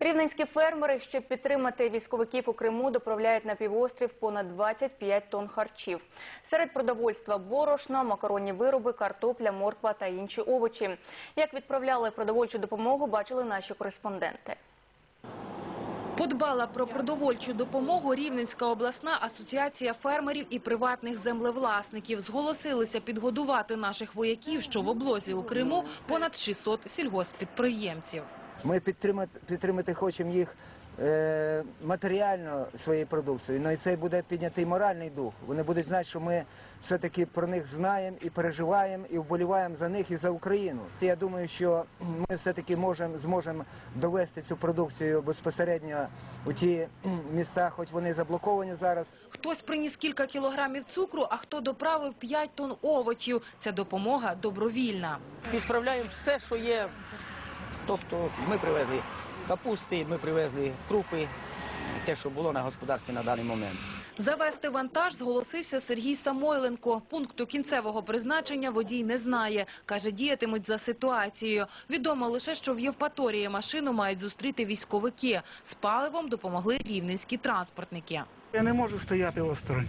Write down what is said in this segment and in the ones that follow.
Рівненські фермери, щоб підтримати військовиків у Криму, доправляють на півострів понад 25 тонн харчів. Серед продовольства борошна, макаронні вироби, картопля, морква та інші овочі. Як відправляли продовольчу допомогу, бачили наші кореспонденти. Подбала про продовольчу допомогу Рівненська обласна асоціація фермерів і приватних землевласників. Зголосилися підгодувати наших вояків, що в облозі у Криму понад 600 сільгосппідприємців. Ми підтримати, підтримати хочемо їх е, матеріально своєю продукцією, але і це буде піднятий моральний дух. Вони будуть знати, що ми все-таки про них знаємо і переживаємо, і вболіваємо за них і за Україну. Я думаю, що ми все-таки можемо, зможемо довести цю продукцію безпосередньо у ті міста, хоч вони заблоковані зараз. Хтось приніс кілька кілограмів цукру, а хто доправив 5 тонн овочів. Ця допомога добровільна. Відправляємо все, що є. Тобто ми привезли капусти, ми привезли крупи, те, що було на господарстві на даний момент. Завести вантаж зголосився Сергій Самойленко. Пункту кінцевого призначення водій не знає. Каже, діятимуть за ситуацією. Відомо лише, що в Євпаторії машину мають зустріти військовики. З паливом допомогли рівненські транспортники. Я не можу стояти осторонь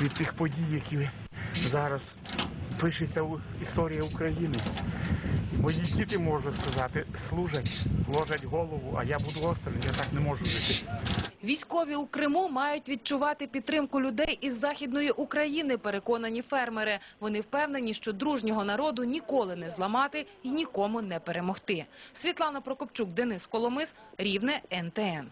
від тих подій, які зараз пишеться історія України. Мої діти, можу сказати, служать, ложать голову, а я буду осторонь, я так не можу жити. Військові у Криму мають відчувати підтримку людей із Західної України, переконані фермери. Вони впевнені, що дружнього народу ніколи не зламати і нікому не перемогти. Світлана Прокопчук, Денис Коломис, Рівне, НТН.